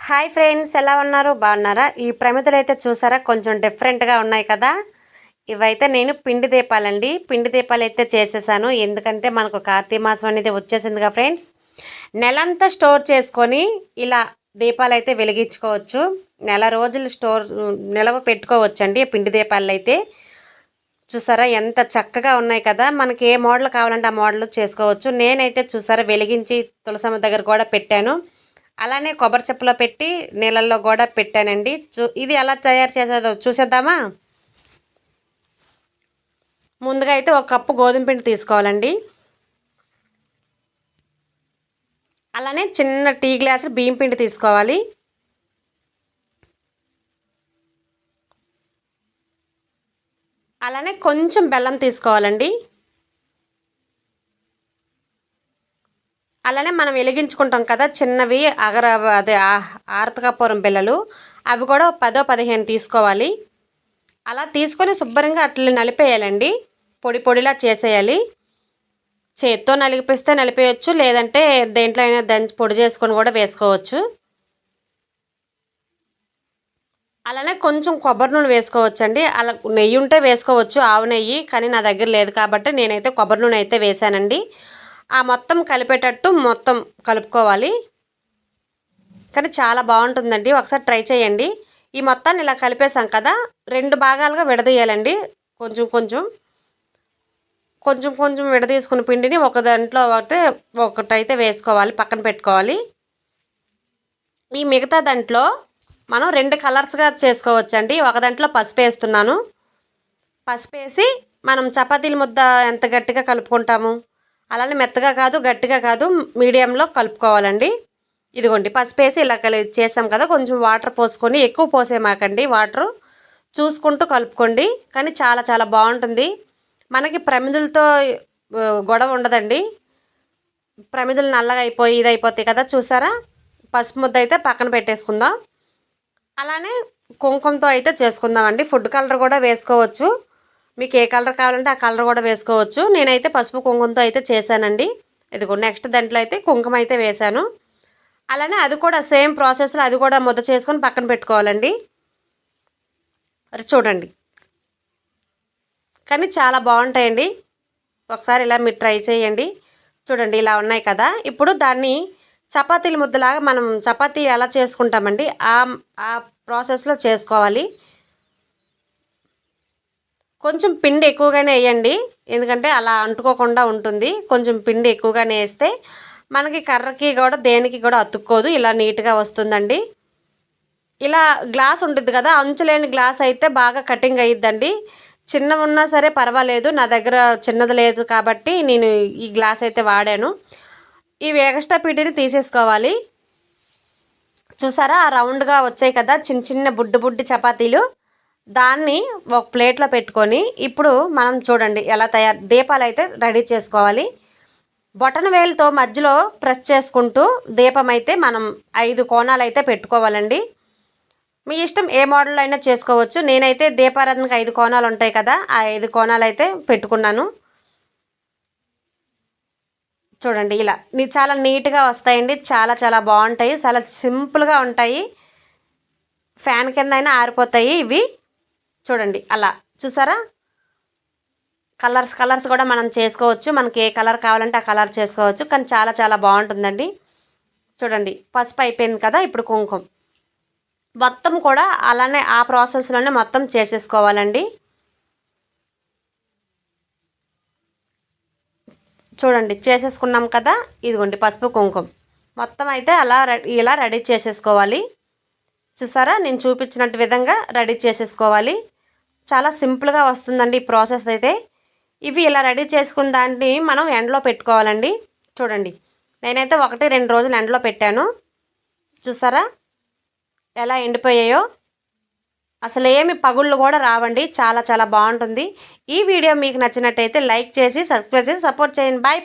Hi friends ఎలా ఉన్నారు? బాగున్నారా? ఈ ప్రమిదలు అయితే చూసారా? కొంచెం డిఫరెంట్గా ఉన్నాయి కదా? ఇవైతే నేను పిండి దీపాలండి. పిండి దీపాలు అయితే చేసేసాను. ఎందుకంటే మనకు కార్తీక మాసం అనేది వచ్చేసిందిగా ఫ్రెండ్స్. నెలంతా స్టోర్ చేసుకొని ఇలా దీపాలు అయితే వెలిగించుకోవచ్చు. నెల రోజులు స్టోర్ నిలవ పెట్టుకోవచ్చండి పిండి దీపాలు అయితే చూసారా? ఎంత చక్కగా ఉన్నాయి కదా? మనకి ఏ మోడల్ కావాలంటే ఆ మోడల్ చేసుకోవచ్చు. నేనైతే చూసారా వెలిగించి తులసమ్మ దగ్గర కూడా పెట్టాను. అలానే కొబ్బరి చెప్పులో పెట్టి నీళ్ళల్లో కూడా పెట్టానండి. చూ ఇది ఎలా తయారు చేసేదో చూసేద్దామా? ముందుగా అయితే ఒక కప్పు గోధుమ పిండి తీసుకోవాలండి. అలానే చిన్న టీ గ్లాసు బియ్యం పిండి తీసుకోవాలి. అలానే కొంచెం బెల్లం తీసుకోవాలండి. అలానే మనం వెలిగించుకుంటాం కదా చిన్నవి అగర అదే ఆర్తకాపురం పిల్లలు అవి కూడా పదో పదిహేను తీసుకోవాలి. అలా తీసుకొని శుభ్రంగా అట్లా నలిపేయాలండి. పొడి పొడిలా చేసేయాలి. చేత్తో నలిపిస్తే నలిపేయచ్చు లేదంటే దేంట్లో అయినా దంచి పొడి చేసుకొని కూడా వేసుకోవచ్చు. అలానే కొంచెం కొబ్బరి నూనె వేసుకోవచ్చండి. అలా నెయ్యి ఉంటే వేసుకోవచ్చు ఆవు నెయ్యి కానీ నా దగ్గర లేదు కాబట్టి నేనైతే కొబ్బరి నూనె అయితే వేసానండి ఆ మొత్తం కలిపేటట్టు మొత్తం కలుపుకోవాలి. కానీ చాలా బాగుంటుందండి. ఒకసారి ట్రై చేయండి. ఈ మొత్తాన్ని ఇలా కలిపేసాం కదా రెండు భాగాలుగా విడదీయాలండి. కొంచెం కొంచెం. కొంచెం కొంచెం విడదీసుకున్న పిండిని ఒక దాంట్లో ఒకటి ఒకటైతే వేసుకోవాలి పక్కన పెట్టుకోవాలి. ఈ మిగతా దాంట్లో మనం రెండు కలర్స్గా చేసుకోవచ్చండి. ఒక దాంట్లో పసుపు వేస్తున్నాను. పసుపు వేసి మనం చపాతీల ముద్ద ఎంత గట్టిగా కలుపుకుంటాము? అలానే మెత్తగా కాదు గట్టిగా కాదు మీడియంలో కలుపుకోవాలండి. ఇదిగోండి పసుపు వేసి ఇలా కలి చేసాం కదా కొంచెం వాటర్ పోసుకొని ఎక్కువ పోసేమాకండి వాటర్. చూసుకుంటూ కలుపుకోండి. కానీ చాలా చాలా బాగుంటుంది. మనకి ప్రమిదులతో గొడవ ఉండదండి. ప్రమిదులు నల్లగా అయిపోయి ఇది అయిపోతాయి కదా చూసారా? పసుపు ముద్ద అయితే పక్కన పెట్టేసుకుందాం. అలానే కుంకుమతో అయితే చేసుకుందామండి. ఫుడ్ కలర్ కూడా వేసుకోవచ్చు. మీకు ఏ కలర్ కావాలంటే ఆ కలర్ కూడా వేసుకోవచ్చు. నేనైతే పసుపు కుంకుమతో అయితే చేశానండి. ఇదిగో నెక్స్ట్ దాంట్లో అయితే కుంకుమ అయితే వేశాను. అలానే అది కూడా సేమ్ ప్రాసెస్లో అది కూడా ముద్ద చేసుకొని పక్కన పెట్టుకోవాలండి. మరి చూడండి. కానీ చాలా బాగుంటాయండి. ఒకసారి ఇలా మీరు ట్రై చేయండి. చూడండి ఇలా ఉన్నాయి కదా. ఇప్పుడు దాన్ని చపాతీల ముద్దలాగా మనం చపాతీ ఎలా చేసుకుంటామండి? ఆ ఆ ప్రాసెస్లో చేసుకోవాలి. కొంచెం పిండి ఎక్కువగానే వేయండి. ఎందుకంటే అలా అంటుకోకుండా ఉంటుంది. కొంచెం పిండి ఎక్కువగానే వేస్తే మనకి కర్రకి కూడా దేనికి కూడా అతుక్కోదు. ఇలా నీట్గా వస్తుందండి. ఇలా గ్లాస్ ఉంటుంది కదా అంచులేని గ్లాస్ అయితే బాగా కటింగ్ అయ్యిద్దండి చిన్న ఉన్నా సరే పర్వాలేదు. నా దగ్గర చిన్నది లేదు కాబట్టి నేను ఈ గ్లాస్ అయితే వాడాను. ఈ ఎక్స్ట్రా పీటీని తీసేసుకోవాలి. చూసారా? ఆ రౌండ్గా వచ్చాయి కదా చిన్న చిన్న బుడ్డు బుడ్డి చపాతీలు. దాన్ని ఒక ప్లేట్లో పెట్టుకొని ఇప్పుడు మనం చూడండి ఎలా తయారు దీపాలు అయితే రెడీ చేసుకోవాలి. బొటన వేలుతో మధ్యలో ప్రెస్ చేసుకుంటూ దీపం అయితే మనం ఐదు కోణాలు అయితే పెట్టుకోవాలండి. మీ ఇష్టం ఏ మోడల్ అయినా చేసుకోవచ్చు. నేనైతే దీపారాధనకు ఐదు కోణాలు ఉంటాయి కదా ఆ ఐదు కోణాలు అయితే పెట్టుకున్నాను. చూడండి ఇలా చాలా నీట్గా వస్తాయండి. చాలా చాలా బాగుంటాయి. చాలా సింపుల్గా ఉంటాయి. ఫ్యాన్ కింద అయినా ఆరిపోతాయి ఇవి. చూడండి అలా. చూసారా? కలర్స్ కలర్స్ కూడా మనం చేసుకోవచ్చు. మనకి ఏ కలర్ కావాలంటే ఆ కలర్ చేసుకోవచ్చు. కానీ చాలా చాలా బాగుంటుందండి. చూడండి పసుపు అయిపోయింది కదా ఇప్పుడు కుంకుమ. మొత్తం కూడా అలానే ఆ ప్రాసెస్లోనే మొత్తం చేసేసుకోవాలండి. చూడండి చేసేసుకున్నాం కదా. ఇదిగోండి పసుపు కుంకుమ. మొత్తం అయితే అలా ఇలా రెడీ చేసేసుకోవాలి. చూసారా? నేను చూపించినట్టు విధంగా రెడీ చేసేసుకోవాలి. చాలా సింపుల్గా వస్తుందండి ఈ ప్రాసెస్ అయితే. ఇవి ఇలా రెడీ చేసుకున్న దాన్ని మనం ఎండలో పెట్టుకోవాలండి. చూడండి. నేనైతే ఒకటి రెండు రోజులు ఎండలో పెట్టాను. చూసారా? ఎలా ఎండిపోయాయో. అసలు ఏమి పగుళ్ళు కూడా రావండి. చాలా చాలా బాగుంటుంది. ఈ వీడియో మీకు నచ్చినట్టయితే లైక్ చేసి సబ్స్క్రైబ్ చేసి సపోర్ట్ చేయండి. బాయ్